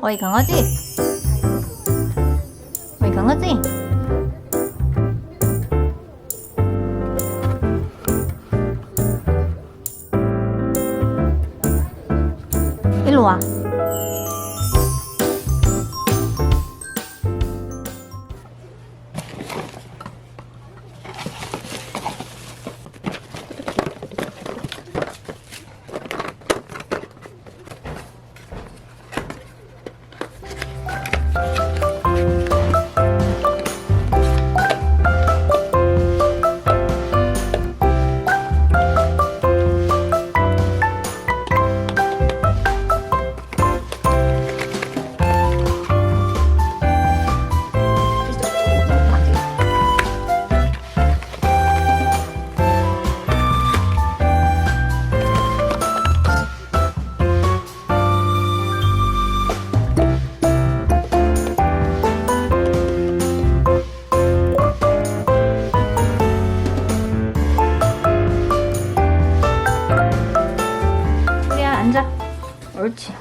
어이 강아지 어이 강아지 일로 와 옳지.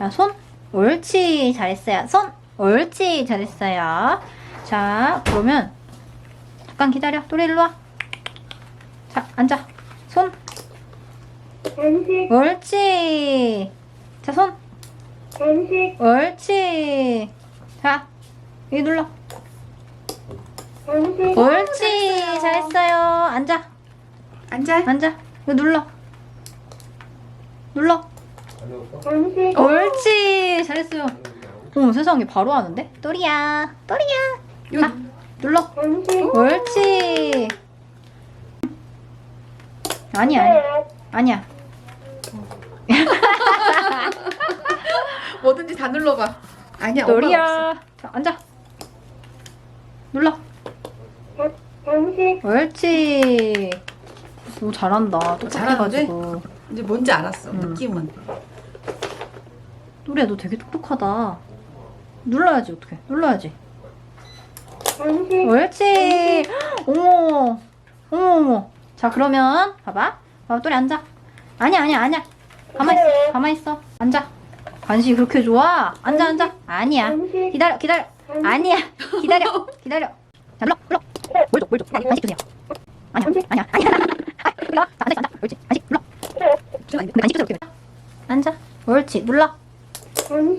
야손. 옳지. 잘했어요. 손. 옳지. 잘했어요. 자 그러면 잠깐 기다려. 또래 일로 와 자 앉아. 손. 간식, 옳지. 자 손. 간식, 옳지. 자 여기 눌러. 간식, 옳지. 잘했어요. 앉아. 앉아. 앉아. 이거 눌러. 눌러 옳지. 잘했어요. 어머 세상에 바로 하는데? 또리야 또리야. 자 눌러. 옳지. 아니야 아니야. 아니야. 뭐든지 다 눌러봐. 아니야. 또리야. 자 앉아. 눌러. 옳지. 오 잘한다? 똑똑해가지고. 이제 뭔지 알았어. 음. 느낌은. 또리야 너 되게 똑똑하다. 눌러야지 어떻게 눌러야지. 간식, 옳지. 어머 어머 어머. 자 그러면 봐봐. 봐봐 또리 앉아. 아니야 아니야 아니야. 가만 있어 가만 있어. 앉아. 간식이 그렇게 좋아? 앉아 앉아. 아니야. 간식, 기다려 기다려. 아니야. 기다려 기다려. 자 눌러 눌러. 뭘줘 뭘줘. 간식 주세요. 아니야 아니야 아니야. 아, 눌러 자, 앉아 앉아. 옳지. 간식 눌러. 근데 간식 주세요 이렇게. 앉아. 옳지. 눌러. 간식,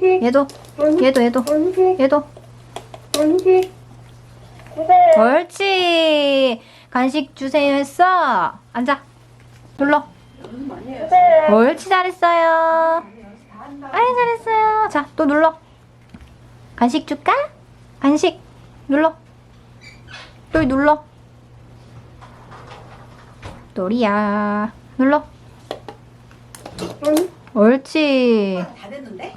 얘도. 얘도 얘도. 얘도. 주세요. 옳지. 간식 주세요 했어. 앉아. 눌러. 주세요. 옳지 잘했어요. 아이 잘했어요. 자 또 눌러. 간식 줄까? 간식. 눌러. 또 눌러. 또리야. 눌러. 옳지. 다 됐는데?